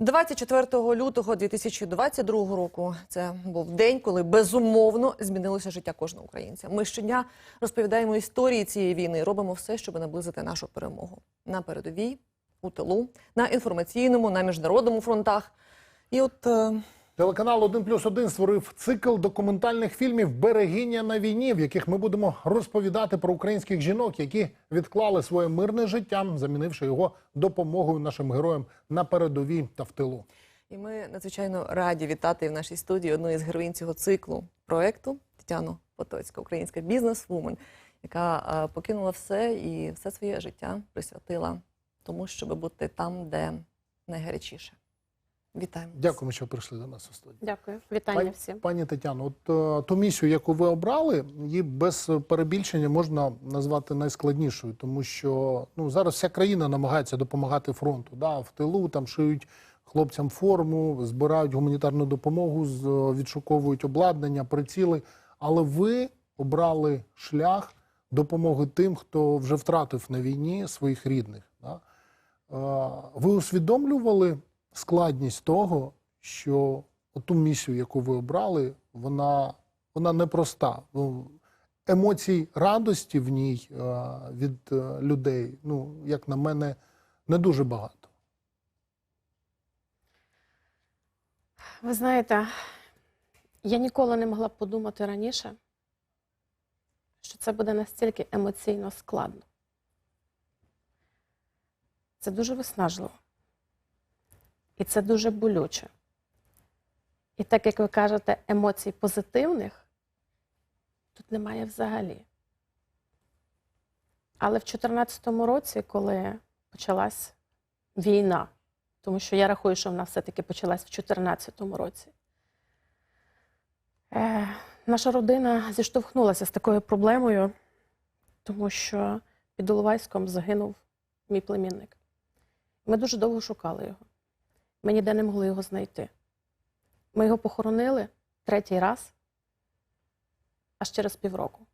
24 лютого 2022 року це був день, коли безумовно змінилося життя кожного українця. Ми щодня розповідаємо історії цієї війни, робимо все, щоб наблизити нашу перемогу на передовій, у тилу, на інформаційному, на міжнародному фронтах. І от е, Телеканал 1 плюс 1 створив цикл документальних фільмів Берегиня на війні, в яких ми будемо розповідати про українських жінок, які відклали своє мирне життя, замінивши його допомогою нашим героям на передовій та в тилу. і ми надзвичайно раді вітати в нашій студії одну із героїнь цього циклу проекту Тетяну Потоцьку, українська бізнес-вумен, яка покинула все і все своє життя присвятила тому, щоб бути там, де найгарячіше. Вітаємо. Дякуємо, що прийшли до нас у студію. Дякую, вітання Пані, всім. пані Тетяно, от е, ту місію, яку ви обрали, її без перебільшення можна назвати найскладнішою, тому що ну зараз вся країна намагається допомагати фронту. Да, в тилу там шиють хлопцям форму, збирають гуманітарну допомогу, з- відшуковують обладнання, приціли. Але ви обрали шлях допомоги тим, хто вже втратив на війні своїх рідних. Да? Е, Ви усвідомлювали складність того, що ту місію, яку ви обрали, вона, вона непроста. Ну, емоцій радості в ній е, від е, людей, ну, як на мене, не дуже багато. Ви знаєте, я ніколи не могла подумати раніше, що це буде настільки емоційно складно. Це дуже виснажливо. І це дуже болюче. І так як ви кажете, емоцій позитивних тут немає взагалі. Але в 2014 році, коли почалась війна, тому що я рахую, що вона все-таки почалась в 2014 році. Е, наша родина зіштовхнулася з такою проблемою, тому що під Іловайськом загинув мій племінник. Ми дуже довго шукали його. Ми ніде не могли його знайти. Ми його похоронили третій раз, аж через півроку.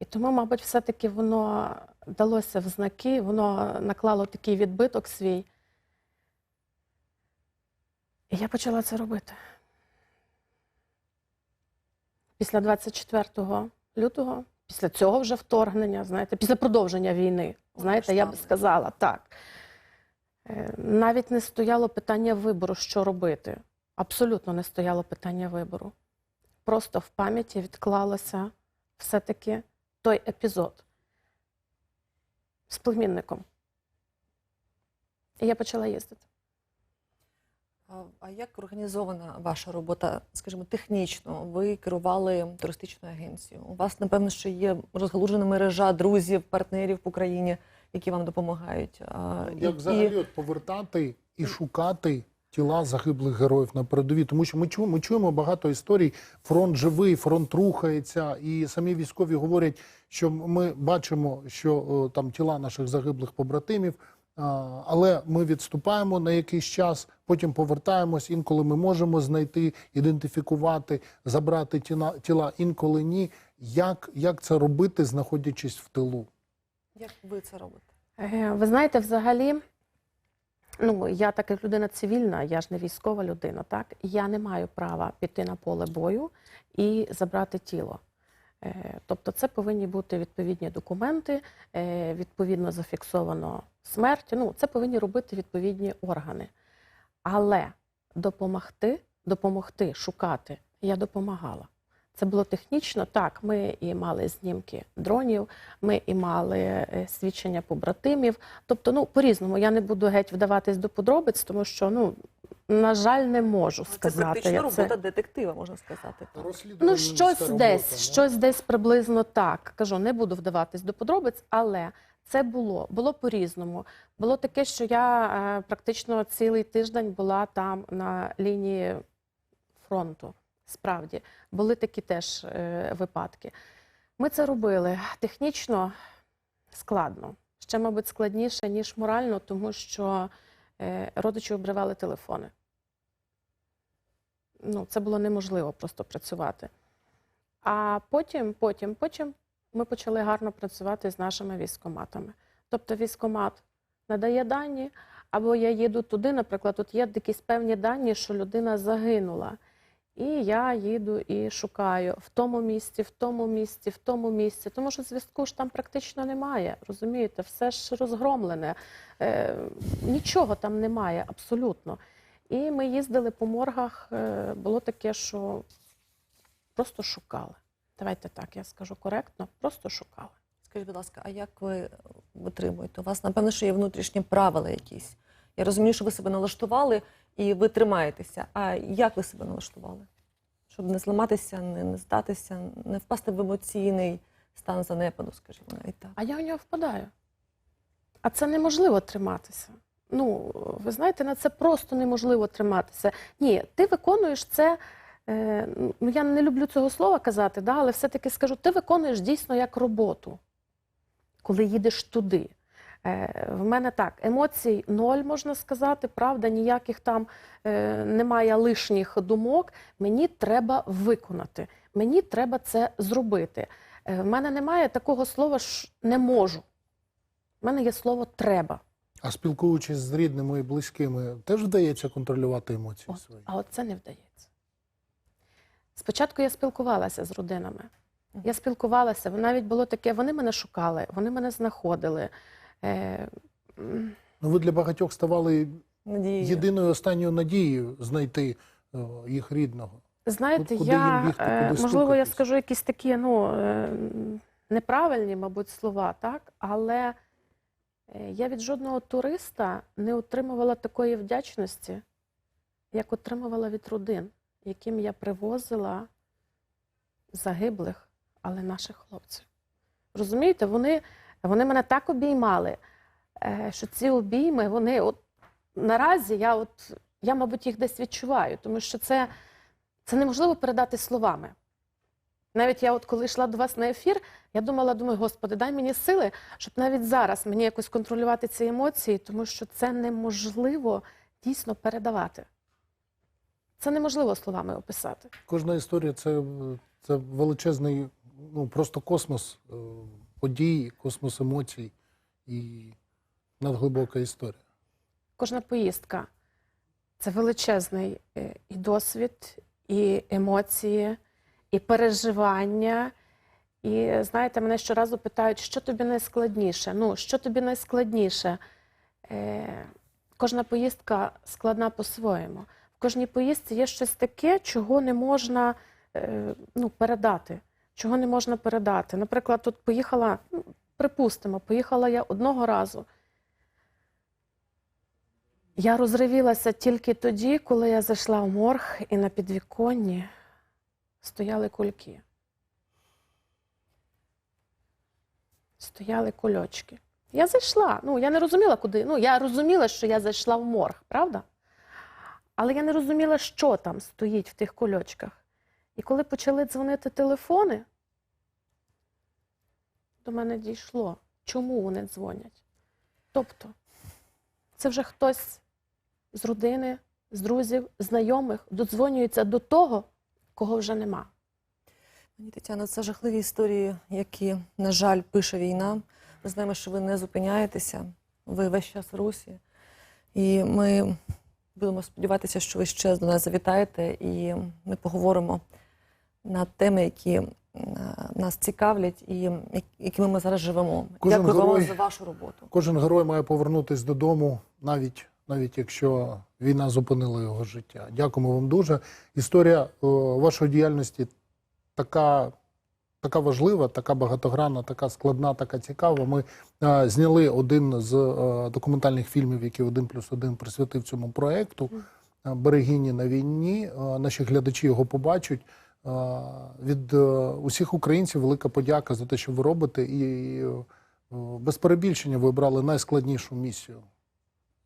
І тому, мабуть, все-таки воно далося в знаки, воно наклало такий відбиток свій. І я почала це робити. Після 24 лютого, після цього вже вторгнення, знаєте, після продовження війни, знаєте, я б сказала так. Е, Навіть не стояло питання вибору, що робити. Абсолютно не стояло питання вибору. Просто в пам'яті відклалося все-таки той епізод з племінником. І я почала їздити. А- як організована ваша робота, скажімо, технічно? Ви керували туристичною агенцією. У вас, напевно, що є розгалужена мережа друзів, партнерів в Україні, які вам допомагають. І- Як взагалі от повертати і шукати тіла загиблих героїв на передовій? Тому що ми чуємо, ми чуємо багато історій. Фронт живий, фронт рухається, і самі військові говорять, що ми бачимо, що там тіла наших загиблих побратимів. Але ми відступаємо на якийсь час, потім повертаємось. Інколи ми можемо знайти, ідентифікувати, забрати тіла, тіла інколи ні. Як, як це робити, знаходячись в тилу? Як ви це робите? Е, Ви знаєте, взагалі, ну, я так як людина цивільна, я ж не військова людина, так? Я не маю права піти на поле бою і забрати тіло. Е, Тобто це повинні бути відповідні документи, е, відповідно зафіксовано смерть. Ну, це повинні робити відповідні органи. Але допомогти, допомогти шукати я допомагала. Це було технічно. Так, ми і мали знімки дронів, ми і мали е, свідчення побратимів. Тобто, ну по-різному. Я не буду геть вдаватись до подробиць, тому що ну на жаль, не можу Це сказати. практично я робота детектива, можна сказати. Ну, щось десь, щось десь приблизно так. Кажу, не буду вдаватись до подробиць, але це було. Було по-різному. Було таке, що я е, практично цілий тиждень була там на лінії фронту. Справді, були такі теж е, випадки. Ми це робили технічно складно. Ще, мабуть, складніше, ніж морально, тому що е, родичі обривали телефони. Ну, це було неможливо просто працювати. А потім, потім, потім ми почали гарно працювати з нашими військоматами. Тобто військомат надає дані, Або я їду туди, наприклад, тут є якісь певні дані, що людина загинула. І я їду і шукаю в тому місці, в тому місці, в тому місці. Тому що зв'язку ж там практично немає. Розумієте, все ж розгромлене, е, нічого там немає абсолютно. І ми їздили по моргах. Е, було таке, що просто шукали. Давайте так, я скажу коректно, просто шукали. Скажіть, будь ласка, а як ви витримуєте? У вас, напевно, що є внутрішні правила якісь. Я розумію, що ви себе налаштували і ви тримаєтеся. А як ви себе налаштували? Щоб не зламатися, не, не здатися, не впасти в емоційний стан занепаду, скажімо, навіть так. А я у нього впадаю. А це неможливо триматися. Ну, ви знаєте, на це просто неможливо триматися. Ні, ти виконуєш це. е, Ну, я не люблю цього слова казати, да, але все-таки скажу, ти виконуєш дійсно як роботу, коли їдеш туди. Е, В мене так, емоцій ноль, можна сказати, правда, ніяких там е, немає лишніх думок. Мені треба виконати, мені треба це зробити. Е, В мене немає такого слова що не можу. В мене є слово треба. А спілкуючись з рідними і близькими, теж вдається контролювати емоції От, свої. а от це не вдається. Спочатку я спілкувалася з родинами. Я спілкувалася, навіть було таке, вони мене шукали, вони мене знаходили. Е, Ну, ви для багатьох ставали Надію. єдиною останньою надією знайти е, їх рідного. Знаєте, От куди їм я, бігти, е, куди можливо, я скажу якісь такі ну, неправильні, мабуть, слова, так? але я від жодного туриста не отримувала такої вдячності, як отримувала від родин, яким я привозила загиблих, але наших хлопців. Розумієте, вони, вони мене так обіймали, е, що ці обійми, вони от наразі я, от, я, мабуть, їх десь відчуваю, тому що це. Це неможливо передати словами. Навіть я, от коли йшла до вас на ефір, я думала, думаю, Господи, дай мені сили, щоб навіть зараз мені якось контролювати ці емоції, тому що це неможливо дійсно передавати. Це неможливо словами описати. Кожна історія це, величезний, ну просто космос е, подій, космос емоцій і надглибока історія. Кожна поїздка це величезний е, і досвід, і емоції, і переживання. І знаєте, мене щоразу питають, що тобі найскладніше? Ну, що тобі найскладніше? Е, кожна поїздка складна по-своєму. В кожній поїздці є щось таке, чого не можна е, ну, передати. Чого не можна передати. Наприклад, тут поїхала, ну, припустимо, поїхала я одного разу. Я розривілася тільки тоді, коли я зайшла в морг і на підвіконні стояли кульки. Стояли кульочки. Я зайшла. Ну, я не розуміла, куди. Ну, я розуміла, що я зайшла в морг, правда? Але я не розуміла, що там стоїть в тих кульочках. І коли почали дзвонити телефони, до мене дійшло, чому вони дзвонять. Тобто, це вже хтось з родини, з друзів, знайомих додзвонюється до того, кого вже нема. Пані Тетяно, це жахливі історії, які, на жаль, пише війна. Ми знаємо, що ви не зупиняєтеся, ви весь час в русі. І ми будемо сподіватися, що ви ще до нас завітаєте, і ми поговоримо на теми, які е, нас цікавлять і якими ми зараз живемо. Кожен Дякую вам за вашу роботу. Кожен герой має повернутися додому, навіть, навіть якщо війна зупинила його життя. Дякуємо вам дуже. Історія е, вашої діяльності така, така важлива, така багатогранна, така складна, така цікава. Ми е, зняли один з е, документальних фільмів, який один плюс один присвятив цьому проекту. е, Берегині на війні. Е, Наші глядачі його побачать. Від е, усіх українців велика подяка за те, що ви робите. І е, без перебільшення ви обрали найскладнішу місію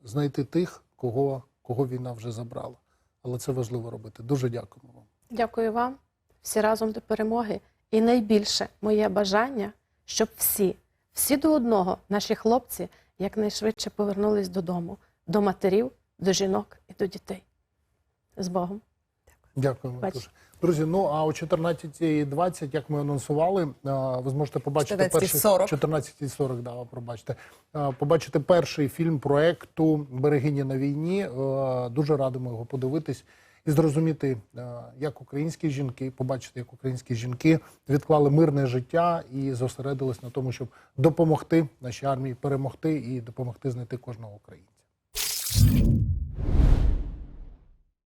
знайти тих, кого, кого війна вже забрала. Але це важливо робити. Дуже дякуємо вам. Дякую вам. Всі разом до перемоги. І найбільше моє бажання, щоб всі, всі до одного, наші хлопці, якнайшвидше повернулись додому, до матерів, до жінок і до дітей. З Богом. Дякуємо Бачите. дуже. Друзі, ну а о 14.20, як ми анонсували, ви зможете побачити 14:40. 14.40, да, пробачте. Побачити перший фільм проекту Берегині на війні. Дуже радимо його подивитись і зрозуміти, як українські жінки, побачити, як українські жінки відклали мирне життя і зосередились на тому, щоб допомогти нашій армії перемогти і допомогти знайти кожного українця.